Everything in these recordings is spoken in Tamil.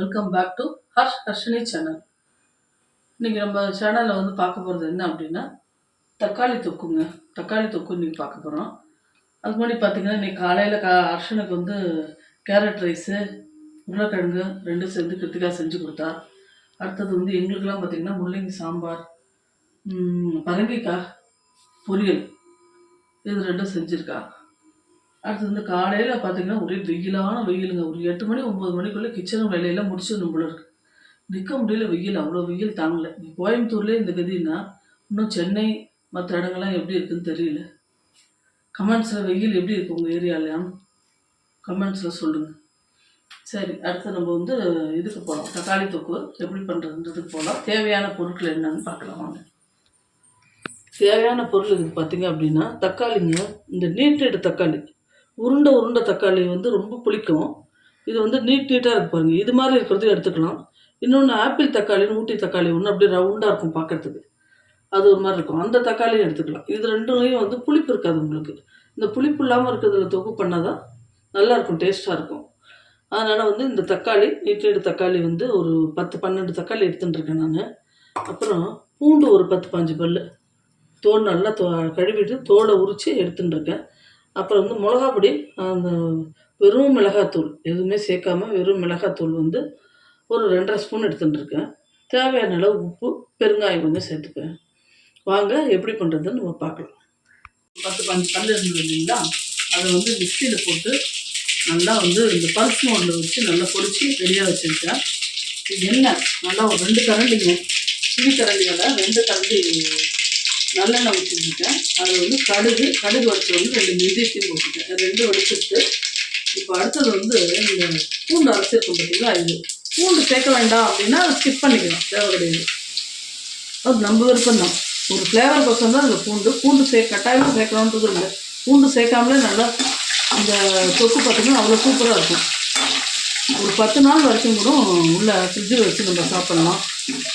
Welcome back to Harsh Harshini channel இன்னைக்கு நம்ம சேனலில் வந்து பார்க்க போகிறது என்ன அப்படின்னா தக்காளி தொக்குங்க. தக்காளி தொக்கு இன்னைக்கு பார்க்க போகிறோம் அதுக்கு முன்னாடி பார்த்தீங்கன்னா இன்னைக்கு காலையில் கா ஹர்ஷனுக்கு வந்து கேரட் ரைஸு உருளைக்கிழங்கு ரெண்டும் சேர்ந்து கிருத்திகா செஞ்சு கொடுத்தா. அடுத்தது வந்து எங்களுக்கெல்லாம் பார்த்தீங்கன்னா முள்ளங்கி சாம்பார் பரங்கிக்காய் பொரியல். இது ரெண்டும் செஞ்சுருக்கா. அடுத்து வந்து காலையில் பார்த்தீங்கன்னா ஒரே வெயிலான வெயிலுங்க. ஒரு எட்டு மணி ஒம்பது மணிக்குள்ளே கிச்சன் வேலையெல்லாம் முடிச்சிடணும் போல இருக்கு. நிற்க முடியல வெயில் அவ்வளோ வெயில் தாங்கலை. நீ கோயம்புத்தூர்லேயே இந்த கதின்னா இன்னும் சென்னை மற்ற இடங்கள்லாம் எப்படி இருக்குன்னு தெரியல. கமெண்ட்ஸில் வெயில் எப்படி இருக்குது உங்கள் ஏரியாலையாம் கமெண்ட்ஸில் சொல்லுங்கள் சரி அடுத்து நம்ம வந்து இதுக்கு போகலாம் தக்காளி தொக்கு எப்படி பண்ணுறதுன்றதுக்கு போகலாம் தேவையான பொருட்கள் என்னன்னு பார்க்கலாம் வாங்க. தேவையான பொருள் இதுக்கு பார்த்தீங்க அப்படின்னா தக்காளிங்க. இந்த நீட்டெடு தக்காளி. உருண்டை உருண்டை தக்காளி வந்து ரொம்ப புளிக்கும். இது வந்து நீட் நீட்டாக இருக்கு இது மாதிரி இருக்கிறது எடுத்துக்கலாம். இன்னொன்று ஆப்பிள் தக்காளின்னு ஊட்டி தக்காளி ஒன்று அப்படியே ரவுண்டாக இருக்கும் பார்க்கறதுக்கு அது ஒரு மாதிரி இருக்கும். அந்த தக்காளியும் எடுத்துக்கலாம். இது ரெண்டுலையும் வந்து புளிப்பு இருக்காது உங்களுக்கு. இந்த புளிப்பு இல்லாமல் இருக்கிறதுல தொகு பண்ணால் தான் நல்லா இருக்கும் டேஸ்ட்டாக இருக்கும். அதனால் வந்து இந்த தக்காளி நீட்டெடு தக்காளி வந்து ஒரு பத்து பன்னெண்டு தக்காளி எடுத்துட்டுருக்கேன் நான். அப்புறம் பூண்டு ஒரு பத்து பாஞ்சு பல் தோல் நல்லா தோ கழுவிட்டு தோலை உரித்து எடுத்துட்டுருக்கேன் அப்புறம் வந்து மிளகா பொடி அந்த வெறும் மிளகாத்தூள் எதுவுமே சேர்க்காம வெறும் மிளகாத்தூள் வந்து ஒரு ரெண்டரை ஸ்பூன் எடுத்துட்டுருக்கேன். தேவையான அளவு உப்பு பெருங்காயம் கொஞ்சம் சேர்த்துப்பேன் வாங்க எப்படி பண்ணுறதுன்னு நம்ம பார்க்கலாம். பத்து பஞ்சு பல் இருந்தது இல்லைங்களா? அதை வந்து மிக்சியில் போட்டு நல்லா வந்து இந்த பல்ஸ் மோடில் வச்சு நல்லா பொடிச்சு ரெடியாக வச்சுருக்கேன். எண்ணெய் நல்லா ஒரு ரெண்டு கரண்டிங்க. சிறு கரண்டியோட ரெண்டு கரண்டி நல்லெண்ணெய் ஊற்றிருக்கேன் அதில் வந்து கடுகு கடுகு வச்சு வந்து ரெண்டு மிதித்தையும் போட்டுட்டேன் ரெண்டு வடிச்சிட்டு இப்போ அடுத்தது வந்து இந்த பூண்டு அரைச்சிருக்கோம் பார்த்தீங்களா இது. பூண்டு சேர்க்க வேண்டாம் அப்படின்னா அதை ஸ்கிப் பண்ணிக்கலாம். தேவை கிடையாது. அது நம்ம விருப்பம் தான் ஒரு ஃப்ளேவர் பர்சன் தான் அதில் பூண்டு. பூண்டு சே கட்டாயமாக சேர்க்கணுன்றது இல்லை. பூண்டு சேர்க்காமலே நல்லா இந்த தொக்கு பார்த்தீங்கன்னா அவ்வளோ சூப்பராக இருக்கும். ஒரு பத்து நாள் வரைக்கும் கூட உள்ள ஃப்ரிட்ஜில் வச்சு நம்ம சாப்பிட்லாம்.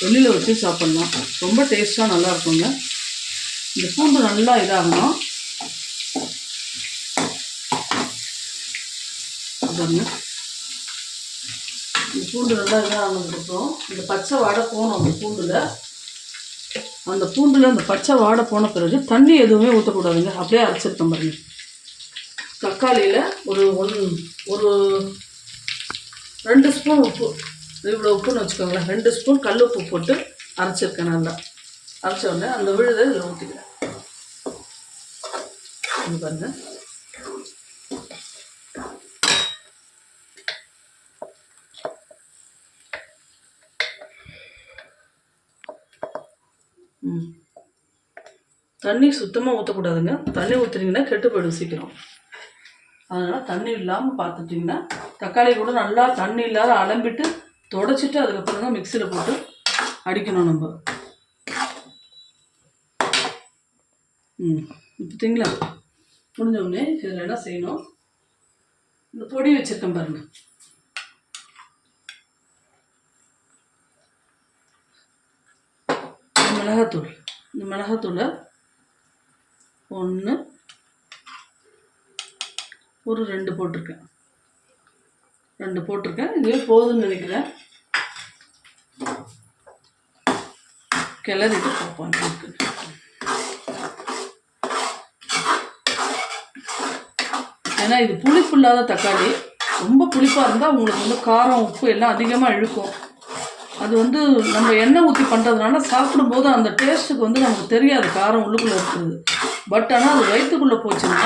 வெளியில் வச்சு சாப்பிட்லாம். ரொம்ப டேஸ்ட்டாக நல்லா இருக்குங்க. இந்த பூண்டு நல்லா இதாகணும். பாருங்க இந்த பூண்டு நல்லா இதாகனதுக்கப்புறம் இந்த பச்சை வாடை போகணும் அந்த பூண்டில். அந்த பூண்டில் அந்த பச்சை வாடை போன பிறகு தண்ணி எதுவுமே ஊற்றக்கூடாதுங்க அப்படியே அரைச்சிருக்கேன் பாருங்க. தக்காளியில் ஒரு ஒன் ஒரு ரெண்டு ஸ்பூன் உப்பு. இவ்வளோ உப்புன்னு வச்சுக்கோங்களேன். ரெண்டு ஸ்பூன் கல் உப்பு போட்டு அரைச்சிருக்கேன் நல்லா. அரைச்ச உடனே அந்த விழுதை இதில் ஊற்றிக்கிறேன் இது பாருங்கள் தண்ணி சுத்தமாக ஊற்றக்கூடாதுங்க தண்ணி ஊற்றுனீங்கன்னா கெட்டு போயிடும் சீக்கிரம். அதனால் தண்ணி இல்லாமல் பார்த்துட்டிங்கன்னா தக்காளி கூட நல்லா தண்ணி இல்லாத அலம்பிட்டு தொடச்சிட்டு அதுக்கப்புறம் தான் மிக்சியில் போட்டு அடிக்கணும் நம்ம. ம். பார்த்தீங்களா முடிஞ்ச உடனே இதில் என்ன செய்யணும்? இந்த பொடி வச்சுருக்கேன் பாருங்க. மிளகாத்தூள். இந்த மிளகாத்தூளை ஒன்று ஒரு ரெண்டு போட்டிருக்கேன். ரெண்டு போட்டிருக்கேன். இதுவே போதும்னு நினைக்கிறேன். கிளறிட்டு பார்ப்போம் இருக்குது ஏன்னா இது புளிப்பு இல்லாத தக்காளி. ரொம்ப புளிப்பாக இருந்தால் உங்களுக்கு வந்து காரம் உப்பு எல்லாம் அதிகமாக இழுக்கும். அது வந்து நம்ம எண்ணெய் ஊற்றி பண்ணுறதுனால சாப்பிடும்போது அந்த டேஸ்ட்டுக்கு வந்து நமக்கு தெரியாது காரம் உள்ளுக்குள்ளே இருக்கிறது பட் ஆனால் அது வயிற்றுக்குள்ளே போச்சுன்னா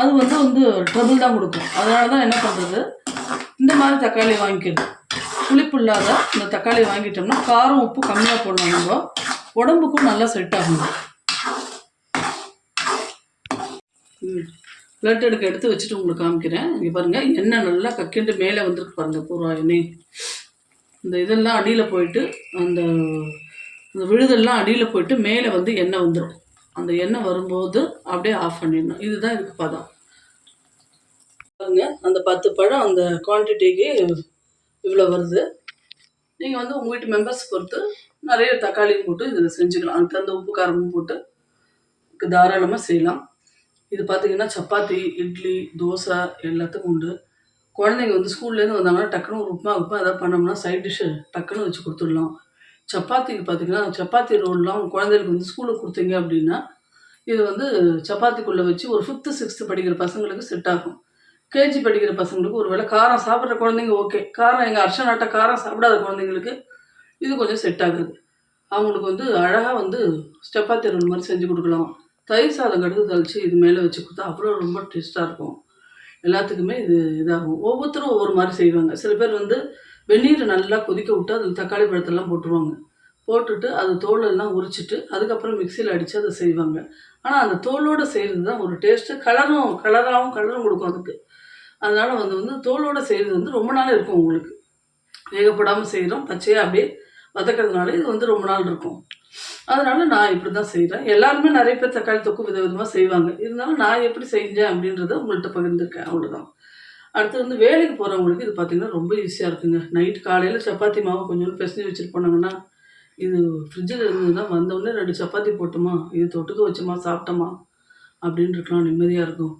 அது வந்து வந்து ட்ரபிள் தான் கொடுக்கும். அதனால தான் என்ன பண்ணுறது இந்த மாதிரி தக்காளி வாங்கிக்கிறது புளிப்பு இல்லாத இந்த தக்காளி வாங்கிட்டோம்னா காரம் உப்பு கம்மியாக போடணும் நம்ம. உடம்புக்கும் நல்லா செட் ஆகும். பிளட் எடுக்க எடுத்து வச்சுட்டு உங்களுக்கு காமிக்கிறேன். இங்கே பாருங்கள் எண்ணெய் நல்லா கக்கிண்டு மேலே வந்திருக்கு பாருங்கள் பூரா எண்ணெய். இந்த இதெல்லாம் அடியில் போயிட்டு அந்த இந்த விழுதெல்லாம் அடியில் போயிட்டு மேலே வந்து எண்ணெய் வந்துடும் அந்த எண்ணெய் வரும்போது அப்படியே ஆஃப் பண்ணிடணும். இதுதான் இதுக்கு பதம். பாருங்க அந்த பத்து பழம் அந்த குவான்டிட்டிக்கு இவ்வளோ வருது. நீங்கள் வந்து உங்கள் வீட்டு மெம்பர்ஸ் பொறுத்து நிறைய தக்காளி போட்டு இதில் செஞ்சுக்கலாம். அதுக்கு தகுந்த உப்பு காரமும் போட்டு தாராளமாக செய்யலாம். இது பார்த்தீங்கன்னா சப்பாத்தி இட்லி தோசை எல்லாத்துக்கும் உண்டு. குழந்தைங்க வந்து ஸ்கூல்லேருந்து வந்தாங்கன்னா டக்குன்னு ஒரு உப்புமா உப்புமா ஏதாவது பண்ணோம்னா சைட் டிஷ்ஷு டக்குன்னு வச்சு கொடுத்துடலாம். சப்பாத்திக்கு பார்த்தீங்கன்னா சப்பாத்தி ரோல்லாம் குழந்தைகளுக்கு வந்து ஸ்கூலுக்கு கொடுத்தீங்க அப்படின்னா இது வந்து சப்பாத்திக்குள்ளே வச்சு ஒரு ஃபிஃப்த்து சிக்ஸ்த்து படிக்கிற பசங்களுக்கு செட் ஆகும். கேஜி படிக்கிற பசங்களுக்கு ஒரு வேளை காரம் சாப்பிட்ற குழந்தைங்க ஓகே காரம் எங்கள் அர்ஷ நாட்டை காரம் சாப்பிடாத குழந்தைங்களுக்கு இது கொஞ்சம் செட் ஆகுது. அவங்களுக்கு வந்து அழகாக வந்து சப்பாத்தி ரோல் மாதிரி செஞ்சு கொடுக்கலாம். தயிர் சாதம் கடுகு தளிச்சு இது மேலே வச்சு கொடுத்தா அவ்வளோ ரொம்ப டேஸ்ட்டாக இருக்கும். எல்லாத்துக்குமே இது இதாகும். ஒவ்வொருத்தரும் ஒவ்வொரு மாதிரி செய்வாங்க. சில பேர் வந்து வெந்நீரை நல்லா கொதிக்க விட்டு அதில் தக்காளி பழத்தெல்லாம் போட்டுருவாங்க. போட்டுட்டு அது தோலெல்லாம் உரிச்சிட்டு அதுக்கப்புறம் மிக்சியில் அடித்து அதை செய்வாங்க. ஆனால் அந்த தோலோடு செய்கிறது தான் ஒரு டேஸ்ட்டு கலரும் கலராகவும் கலரும் கொடுக்கும் அதுக்கு. அதனால் வந்து வந்து தோலோடு செய்கிறது வந்து ரொம்ப நாள் இருக்கும் உங்களுக்கு. வேகப்படாமல் செய்கிறோம் பச்சையாக அப்படியே வதக்கிறதுனால இது வந்து ரொம்ப நாள் இருக்கும். அதனால நான் இப்படி தான் செய்கிறேன் எல்லாருமே நிறைய பேர் தக்காளி தொக்கு வித விதமாக செய்வாங்க. இருந்தாலும் நான் எப்படி செஞ்சேன் அப்படின்றத உங்கள்கிட்ட பகிர்ந்துருக்கேன். அவ்வளோதான் அடுத்து வந்து வேலைக்கு போகிறவங்களுக்கு இது பார்த்திங்கன்னா ரொம்ப ஈஸியாக இருக்குங்க. நைட் காலையில் சப்பாத்தி மாவு கொஞ்சம் பிசைஞ்சு வச்சுட்டு போனாங்கன்னா இது ஃப்ரிட்ஜில் இருந்ததுன்னா வந்தவுடனே ரெண்டு சப்பாத்தி போட்டோமா இது தொட்டுக்க வச்சோமா சாப்பிட்டோமா அப்படின்னு இருக்கலாம் நிம்மதியாக இருக்கும்.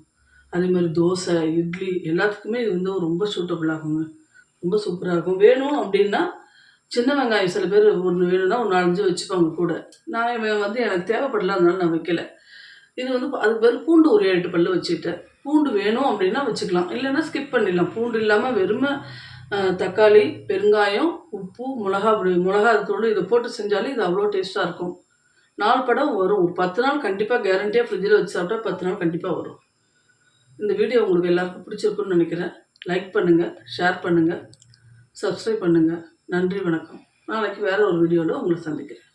அதே மாதிரி தோசை இட்லி எல்லாத்துக்குமே இது வந்து ரொம்ப சூட்டபிள் ஆகுங்க. ரொம்ப சூப்பராக இருக்கும். வேணும் அப்படின்னா சின்ன வெங்காயம் சில பேர் ஒன்று வேணும்னா ஒரு நாலஞ்சு வச்சுப்பாங்க கூட. நான் வந்து எனக்கு தேவைப்படல அதனால நான் வைக்கல. இது வந்து அதுக்கு பேர் பூண்டு ஒரு எட்டு பல்லு வச்சுக்கிட்டேன். பூண்டு வேணும் அப்படின்னா வச்சுக்கலாம். இல்லைன்னா ஸ்கிப் பண்ணிடலாம். பூண்டு இல்லாமல் வெறுமை தக்காளி பெருங்காயம் உப்பு மிளகா அப்படி மிளகா தூள் இதை போட்டு செஞ்சாலே இது அவ்வளோ டேஸ்ட்டாக இருக்கும். நாலு படம் வரும். ஒரு பத்து நாள் கண்டிப்பாக கேரண்டியாக ஃப்ரிட்ஜில் வச்சு சாப்பிட்டா பத்து நாள் கண்டிப்பாக வரும். இந்த வீடியோ உங்களுக்கு எல்லாருக்கும் பிடிச்சிருக்குன்னு நினைக்கிறேன். லைக் பண்ணுங்கள் ஷேர் பண்ணுங்கள் சப்ஸ்கிரைப் பண்ணுங்கள் நன்றி வணக்கம். நாளைக்கு வேறு ஒரு வீடியோவில் உங்களை சந்திக்கிறேன்.